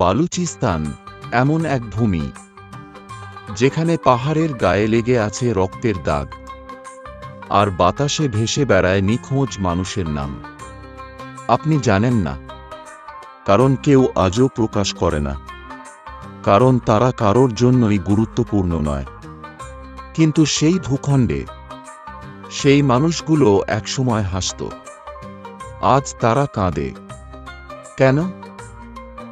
বালুচিস্তান, এমন এক ভূমি, যেখানে পাহাড়ের গায়ে লেগে আছে রক্তের দাগ, আর বাতাসে ভেসে বেড়ায় নিখোঁজ মানুষের নাম। আপনি জানেন না, কারণ কেউ আজও প্রকাশ করে না, কারণ তারা কারোর জন্যই গুরুত্বপূর্ণ নয়। কিন্তু সেই ভূখণ্ডে, সেই মানুষগুলো একসময় হাসত, আজ তারা কাঁদে। কেন?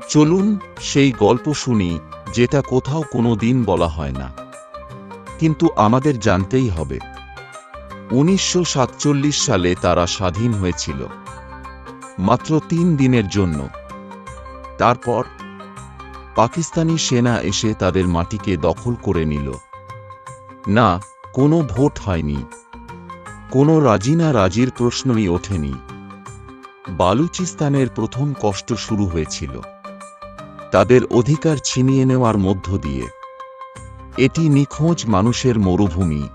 চলুন সেই গল্প শুনি, যেটা কোথাও কোনো দিন বলা হয় না। কিন্তু আমাদের জানতেই হবে। উনিশশো সাতচল্লিশ সালে তারা স্বাধীন হয়েছিল। মাত্র তিন দিনের জন্য। তারপর পাকিস্তানি সেনা এসে তাদের মাটিকে দখল করে নিল। না, কোনো ভোট হয়নি। কোনো রাজি না রাজির প্রশ্নই ওঠেনি। বালুচিস্তানের প্রথম কষ্ট শুরু হয়েছিল। তাদের অধিকার ছিনিয়ে নেওয়ার মধ্য দিয়ে। এটি নিখোঁজ মানুষের মরুভূমি।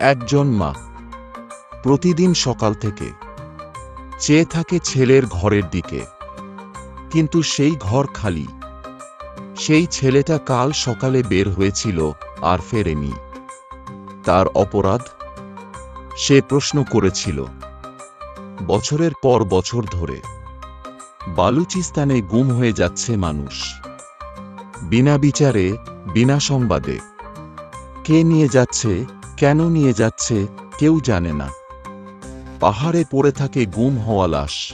একজন মা প্রতিদিন সকাল থেকে চেয়ে থাকে ছেলের ঘরের দিকে। কিন্তু সেই ঘর খালি। সেই ছেলেটা কাল সকালে বের হয়েছিল আর ফেরেনি। তার অপরাধ সে প্রশ্ন করেছিল। বছরের পর বছর ধরে বালুচিস্তানে গুম হয়ে যাচ্ছে মানুষ। বিনা বিচারে, বিনা সংবাদে। কে নিয়ে যাচ্ছে, কেন নিয়ে যাচ্ছে, কেউ জানে না। পাহাড়ে পড়ে থাকে গুম হওয়া লাশ।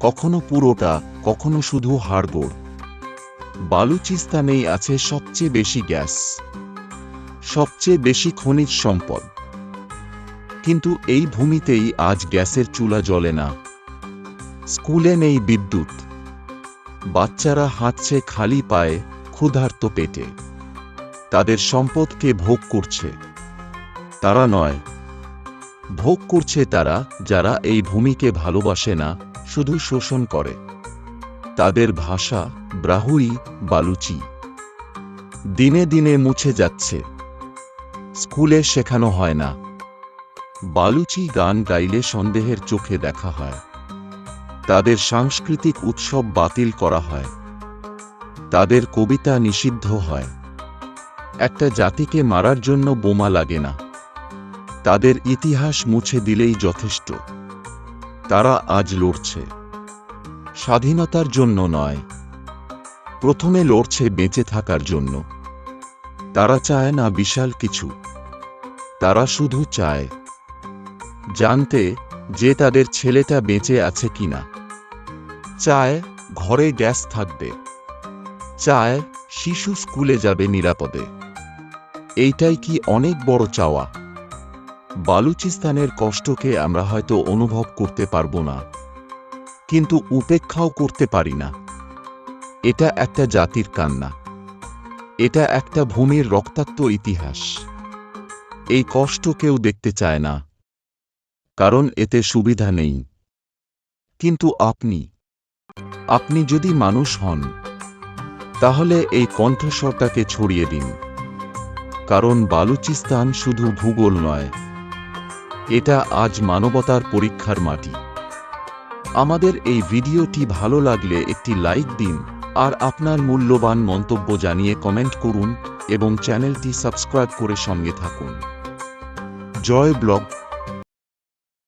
কখনো পুরোটা, কখনো শুধু হাড়গোড়। বালুচিস্তানেই আছে সবচেয়ে বেশি গ্যাস। সবচেয়ে বেশি খনিজ সম্পদ। কিন্তু এই ভূমিতেই আজ গ্যাসের চুলা জ্বলে না। স্কুলে নেই বিদ্যুৎ। বাচ্চারা হাঁটছে খালি পায়ে ক্ষুধার্ত পেটে। তাদের সম্পদকে ভোগ করছে। তারা নয়। ভোগ করছে তারা যারা এই ভূমিকে ভালোবাসে না, শুধু শোষণ করে। তাদের ভাষা ব্রাহুই বালুচি দিনে দিনে মুছে যাচ্ছে। স্কুলে শেখানো হয় না। বালুচি গান গাইলে সন্দেহের চোখে দেখা হয়। তাদের সাংস্কৃতিক উৎসব বাতিল করা হয়। তাদের কবিতা নিষিদ্ধ হয়। একটা জাতিকে মারার জন্য বোমা লাগে না। তাদের ইতিহাস মুছে দিলেই যথেষ্ট। তারা আজ লড়ছে। স্বাধীনতার জন্য নয়। প্রথমে লড়ছে বেঁচে থাকার জন্য। তারা চায় না বিশাল কিছু। তারা শুধু চায়। জানতে যে তাদের ছেলেটা বেঁচে আছে কিনা। চায় ঘরে গ্যাস থাকবে। চায় শিশু স্কুলে যাবে নিরাপদে। এইটাই কি অনেক বড় চাওয়া। বালুচিস্তানের কষ্টকে আমরা হয়তো অনুভব করতে পারব না। কিন্তু উপেক্ষাও করতে পারি না। এটা একটা জাতির কান্না। এটা একটা ভূমির রক্তাক্ত ইতিহাস। এই কষ্ট কেউ দেখতে চায় না। কারণ এতে সুবিধা নেই। কিন্তু আপনি আপনি যদি মানুষ হন, তাহলে এই কণ্ঠস্বরটাকে ছড়িয়ে দিন। কারণ বালুচিস্তান শুধু ভূগোল নয়, এটা আজ মানবতার পরীক্ষার মাটি। আমাদের এই ভিডিওটি ভালো লাগলে একটি লাইক দিন, আর আপনার মূল্যবান মন্তব্য জানিয়ে কমেন্ট করুন এবং চ্যানেলটি সাবস্ক্রাইব করে সঙ্গে থাকুন। জয় ব্লগ।